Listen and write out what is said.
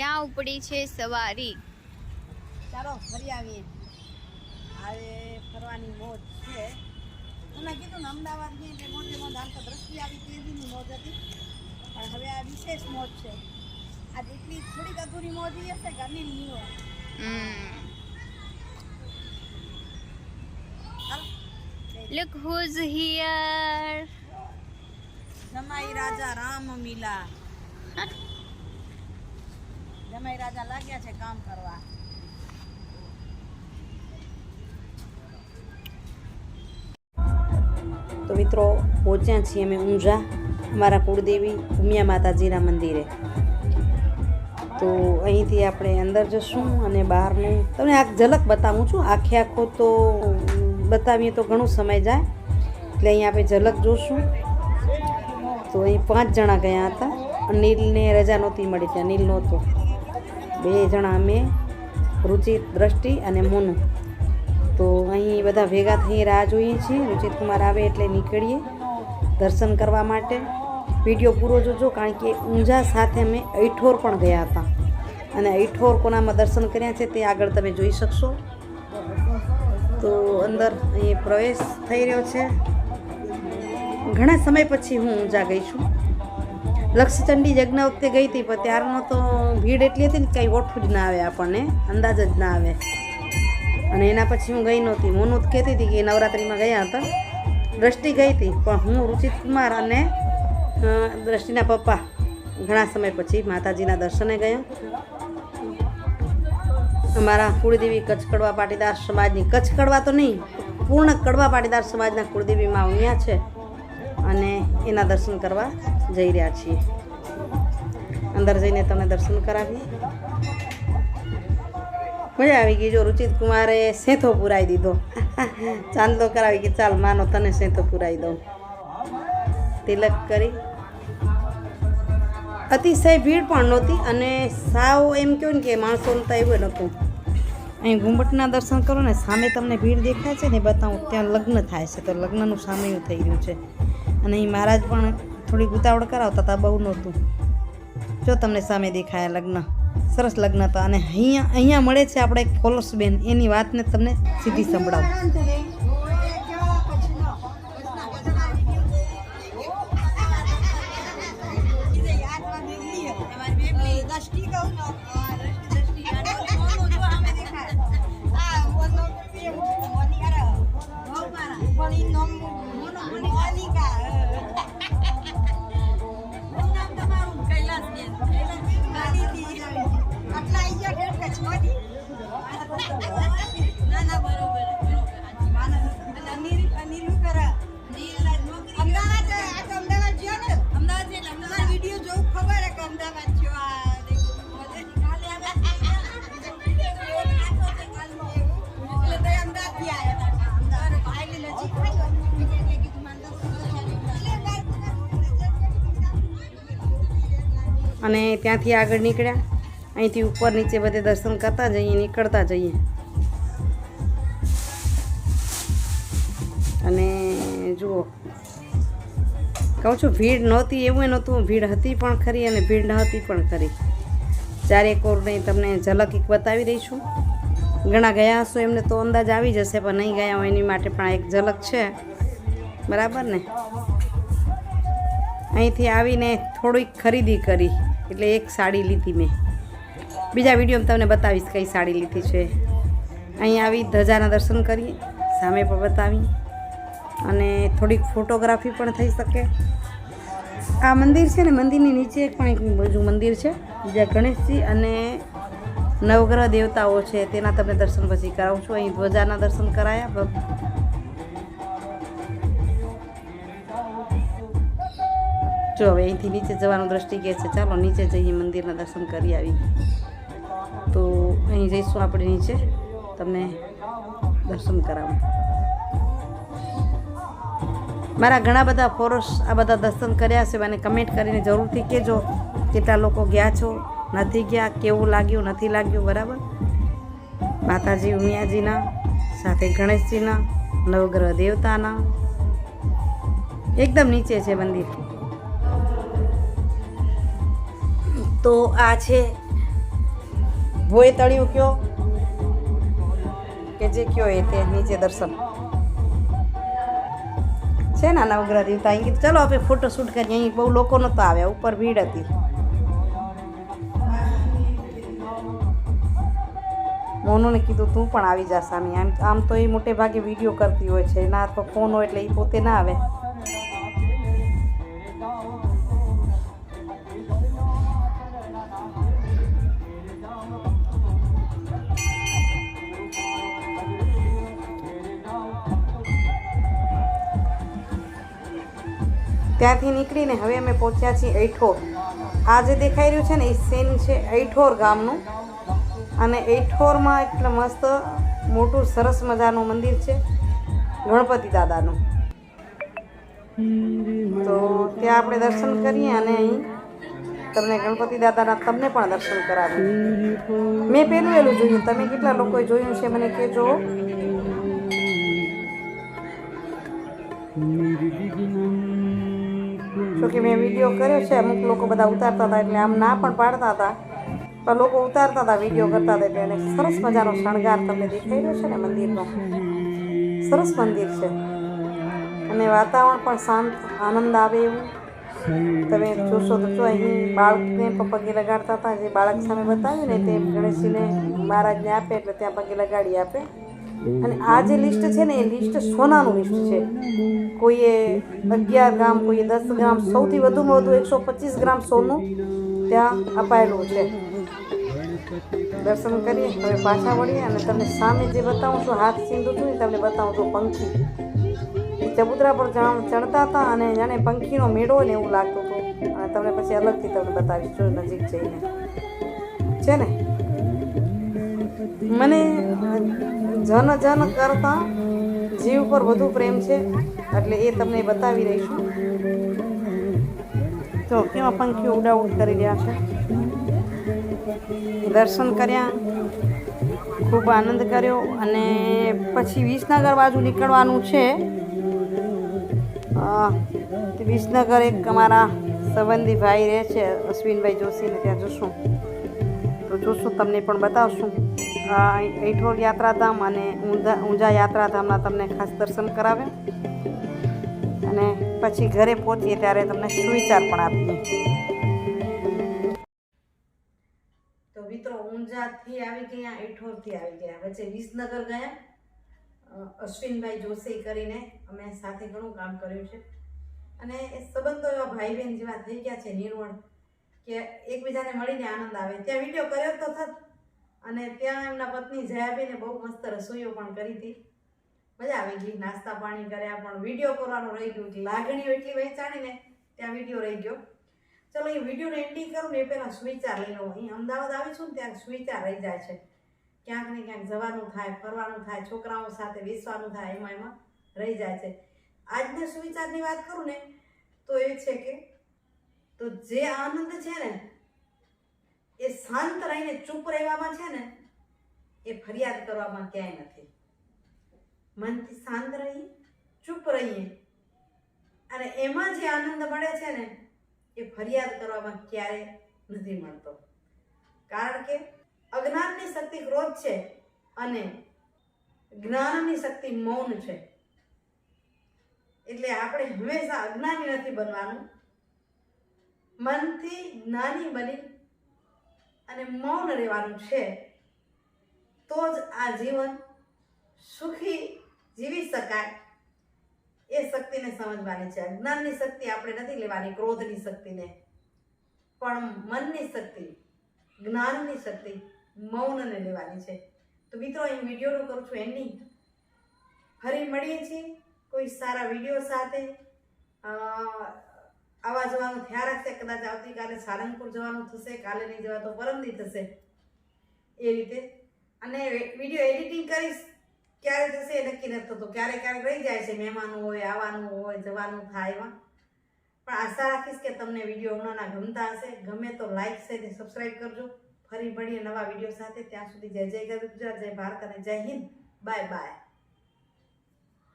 ક્યાં ઉપડી છે સવારી? ચાલો ફરી આવીએ. હવે ફરવાની મોજ છે. તમે કીધું ને અમદાવાદની એટલે મોટે મોજ આમ તો દ્રષ્ટિ આવી તેજીની મોજ હતી. પણ હવે આ વિશેષ મોજ છે. આ જેટલી થોડીક અધૂરી મોજ ઈ હશે ઘરની નહીં હોય. હમ. ચાલો લુક હુઝ હિયર જમાઈ જમાઈ રાજા લાગ્યા છે કામ કરવા. તો મિત્રો, પહોંચ્યા છીએ અમે ઊંઝા, અમારા કુળદેવી ઉમિયા માતાજીના મંદિરે. તો અહીંથી આપણે અંદર જશું અને બહારનું તમને આ ઝલક બતાવું છું. આખે આખો તો બતાવીએ તો ઘણો સમય જાય. એટલે અહીં આપણે ઝલક જોશું. તો અહીં પાંચ જણા ગયા હતા. અનિલને રજા નહોતી મળી ત્યાં, અનિલ નહોતો. બે જણા અમે રુચિત દ્રષ્ટિ અને મોનુ. તો અહીં બધા ભેગા થઈ રાહ જોઈએ છીએ. રુચિત કુમાર આવે એટલે નીકળીએ દર્શન કરવા માટે. વીડિયો પૂરો જોજો, કારણ કે ઊંઝા સાથે અમે ઐઠોર પણ ગયા હતા. અને ઐઠોર કોનામાં દર્શન કર્યા છે તે આગળ તમે જોઈ શકશો. તો અંદર અહીં પ્રવેશ થઈ રહ્યો છે. ઘણા સમય પછી હું ઊંઝા ગઈ છું. લક્ષચંડી યજ્ઞ વખતે ગઈ હતી, પણ ત્યારનો તો ભીડ એટલી હતી ને કંઈ ઓઠું જ ના આવે આપણને, અંદાજ જ ના આવે. અને એના પછી હું ગઈ નહોતી. મોનું કહેતી હતી કે નવરાત્રિમાં ગયા હતા. દ્રષ્ટિ ગઈ હતી, પણ હું રુચિત કુમાર અને દ્રષ્ટિના પપ્પા ઘણા સમય પછી માતાજીના દર્શને ગયા. અમારા કુળદેવી કચ્છ કડવા પાટીદાર સમાજની કચ્છ કડવા તો નહીં, પૂર્ણ કડવા પાટીદાર સમાજના કુળદેવીમાં ઉમિયા છે. અને એના દર્શન કરવા જઈ રહ્યા છીએ. અંદર જઈને તમને દર્શન કરાવીએ મજા આવી ગઈ જો રુચિત કુમારે સેંથો પુરાવી દીધો. ચાંદલો કરાવી કે ચાલ માનો તને સેંથો પુરાવી દઉં. તિલક કરી. અતિશય ભીડ પણ નહોતી અને સાવ એમ કહો ને કે માણસોનું તો એવું નહોતું અહીં ઘુંમટના દર્શન કરો ને સામે તમને ભીડ દેખાય છે ને બતાવું, ત્યાં લગ્ન થાય છે. તો લગ્નનું સામે થઈ રહ્યું છે. અને અહીં મહારાજ પણ થોડી ઉતાવળ કરાવતા હતા બહુ નહોતું. જો તમને સામે દેખાયા લગ્ન. સરસ લગ્ન હતા અને અહીંયા અહીંયા મળે છે આપણે એક ફોલોસ બેન એની વાતને તમને સીધી સંભળાવું. અને ત્યાંથી આગળ નીકળ્યા. અહીંથી ઉપર નીચે બધે દર્શન કરતા જઈએ, નીકળતા જઈએ. અને જુઓ, કહું છું, ભીડ નહોતી, એવું નહોતું. ભીડ હતી પણ ખરી અને ભીડ ન હતી પણ ખરી. ચારેક ઓરને તમને ઝલક એક બતાવી દઈશું. ઘણા ગયા હશો એમને તો અંદાજ આવી જશે, પણ નહીં ગયા હોય એની માટે પણ એક ઝલક છે. બરાબર ને? અહીંથી આવીને થોડીક ખરીદી કરી. એટલે એક સાડી લીધી મેં. બીજા વિડીયોમાં તમને બતાવીશ કઈ સાડી લીધી છે. અહીં આવી ધજાના દર્શન કરીએ, સામે પણ બતાવી. અને થોડીક ફોટોગ્રાફી પણ થઈ શકે. આ મંદિર છે ને, મંદિરની નીચે પણ એક બીજું મંદિર છે. જ્યાં ગણેશજી અને નવગ્રહ દેવતાઓ છે, તેના તમને દર્શન પછી કરાવું છું. અહીં ધ્વજાના દર્શન કરાયા. જો હવે અહીંથી નીચે જવાનું દ્રષ્ટિ કહે છે, ચાલો નીચે જઈએ, મંદિરના દર્શન કરી આવી. તો અહીં જઈશું આપણે નીચે, તમને દર્શન કરાવું. મારા ઘણા બધા ફોરસ આ બધા દર્શન કર્યા છે મને કમેન્ટ કરીને જરૂરથી કહેજો કેટલા લોકો ગયા છો, નથી ગયા, કેવું લાગ્યું, નથી લાગ્યું, બરાબર? માતાજી, ઉમિયાજીના, સાથે ગણેશજીના, નવગ્રહ દેવતાના. એકદમ નીચે છે મંદિર. તો આ છે. ભોય તળિયું કયો? કે જે કયો એ તે નીચે દર્શન. છે ને નવગ્રહ દેવતા અહીં કીધું ચલો આપણે ફોટો શૂટ કરીએ. અહીં બહુ લોકો નહોતા આવ્યા, ઉપર ભીડ હતી. મોનુને કીધું, તું પણ આવી જા, સામી. આમ આમ તો એ મોટે ભાગે વીડિયો કરતી હોય છે. ના તો ફોન હોય એટલે એ પોતે ના આવે. ત્યાંથી નીકળીને હવે અમે પહોંચ્યા છીએ ઐઠોર. આ જે દેખાઈ રહ્યું છે ને, એ સીન છે ઐઠોર ગામનું. અને ઐઠોરમાં એટલે મસ્ત મોટું સરસ મજાનું મંદિર છે, ગણપતિ દાદાનું. તો ત્યાં આપણે દર્શન કરીએ અને અહીં તમને ગણપતિ દાદાના તમને પણ દર્શન કરાવ્યું મેં પહેલું એલું જોયું, તમે કેટલા લોકોએ જોયું છે મને કહેજો. જોકે મેં વીડિયો કર્યો છે, અમુક લોકો બધા ઉતારતા હતા એટલે આમ ના પણ પાડતા હતા. પણ લોકો ઉતારતા હતા વીડિયો કરતા હતા એટલે એને સરસ મજાનો શણગાર તમને દેખાઈ રહ્યો છે ને મંદિરનો. સરસ મંદિર છે. અને વાતાવરણ પણ શાંત, આનંદ આવે એવું. તમે જોશો તો જો અહીં બાળકને પણ પગે લગાડતા હતા, જે બાળક સામે બતાવ્યું ને તે ગણેશજીને મહારાજને આપે એટલે ત્યાં પગે લગાડી આપે. અને આ જે લિસ્ટ છે ને, એ લિસ્ટ સોનાનું લિસ્ટ છે. કોઈએ અગિયાર ગ્રામ, કોઈએ દસ ગ્રામ, સૌથી વધુમાં વધુ એકસો પચીસ ગ્રામ સોનું ત્યાં અપાયેલું છે. દર્શન કરીએ, હવે પાછા વળીએ અને તમને સામે જે બતાવું છું, હાથ સિંધુ છું તમને બતાવું છું પંખી. એ ચબુતરા પર જાણ ચડતા હતા અને જાણે પંખીનો મેળો ને એવું લાગતું હતું. અને તમને પછી અલગથી તમને બતાવીશ, જો નજીક જઈને. છે ને? મને જન જન કરતા જીવ પર વધુ પ્રેમ છે, એટલે એ તમને બતાવી રહીશું તો કેવા પંખીઓ ઉડાઉડ કરી રહ્યા છે. દર્શન કર્યા, ખૂબ આનંદ કર્યો, અને પછી વિસનગર બાજુ નીકળવાનું છે. વિસનગર એક અમારા સંબંધી ભાઈ રહે છે, અશ્વિનભાઈ જોશીને ત્યાં જશું. તો જોશું, તમને પણ બતાવશું. ઐઠોલ યાત્રાધામ અને ઊંધા, ઊંઝા યાત્રાધામના તમને ખાસ દર્શન કરાવે. અને પછી ઘરે પહોંચીએ ત્યારે તમને સુવિચાર પણ આપીએ. તો મિત્રો, ઊંઝાથી આવી ગયા ઐઠોરથી આવી ગયા. વચ્ચે વિસનગર ગયા. અશ્વિનભાઈ જોશી કરીને અમે સાથે ઘણું કામ કર્યું છે. અને એ સંબંધો એવા ભાઈ બહેન જેવા થઈ ગયા છે નિર્વણ કે એકબીજાને મળીને આનંદ આવે. ત્યાં વીડિયો કર્યો તો થત. અને ત્યાં એમના પત્ની જયાબીને બહુ મસ્ત રસોઈઓ પણ કરી હતી. મજા આવી ગઈ. નાસ્તા પાણી કર્યા પણ વીડિયો કરવાનું રહી ગયું. લાગણીઓ એટલી વહેંચાણી ને ત્યાં વીડિયો રહી ગયો. ચલો, એ વિડીયોને એન્ડિંગ કરું ને એ પહેલાં સુવિચાર લઈ લઉં. અહીં અમદાવાદ આવી છું ને ત્યાં સુવિચાર રહી જાય છે. ક્યાંક ને ક્યાંક જવાનું થાય, ફરવાનું થાય, છોકરાઓ સાથે બેસવાનું થાય, એમાં એમાં રહી જાય છે. આજના સુવિચારની વાત કરું ને, તો એ છે કે તો જે આનંદ છે ને, એ શાંત રહીને ચૂપ રહેવામાં છે ને, એ ફરિયાદ કરવામાં ક્યાંય નથી. મનથી શાંત રહી ચૂપ રહીએ. અને એમાં જે આનંદ મળે છે ને, એ ફરિયાદ કરવામાં ક્યારે નથી મળતો. કારણ કે અજ્ઞાનની શક્તિ ક્રોધ છે અને જ્ઞાનની શક્તિ મૌન છે. એટલે આપણે હંમેશા અજ્ઞાની નથી બનવાનું. મનથી જ્ઞાની બની અને મૌન રહેવાનું છે, તો જ આ જીવન સુખી જીવી શકાય. એ શક્તિને સમજવાની છે. અજ્ઞાનની શક્તિ આપણે નથી લેવાની, ક્રોધની શક્તિને. પણ મનની શક્તિ, જ્ઞાનની શક્તિ મૌનને લેવાની છે. તો મિત્રો, અહીં વિડીયોનું કરું છું એની ફરી મળીએ છીએ કોઈ સારા વીડિયો સાથે. અ, આવવા જવાનું ધ્યાન રાખશે કદાચ આવતીકાલે સારંગપુર જવાનું થશે કાલે નહીં જવા તો પરમદી થશે. એ રીતે. અને વીડિયો એડિટિંગ કરીશ ક્યારે થશે એ નક્કી નથી થતું. ક્યારેક ક્યારેક રહી જાય છે મહેમાનો હોય આવવાનું હોય જવાનું થાય એમાં. પણ આશા રાખીશ કે તમને વીડિયો હમણાંના ગમતા હશે. ગમે તો લાઇક છે ને સબસ્ક્રાઈબ કરજો. ફરી મળીએ નવા વીડિયો સાથે. ત્યાં સુધી જય જય ગુજરાત જય ભારત અને જય હિન્દ. Bye bye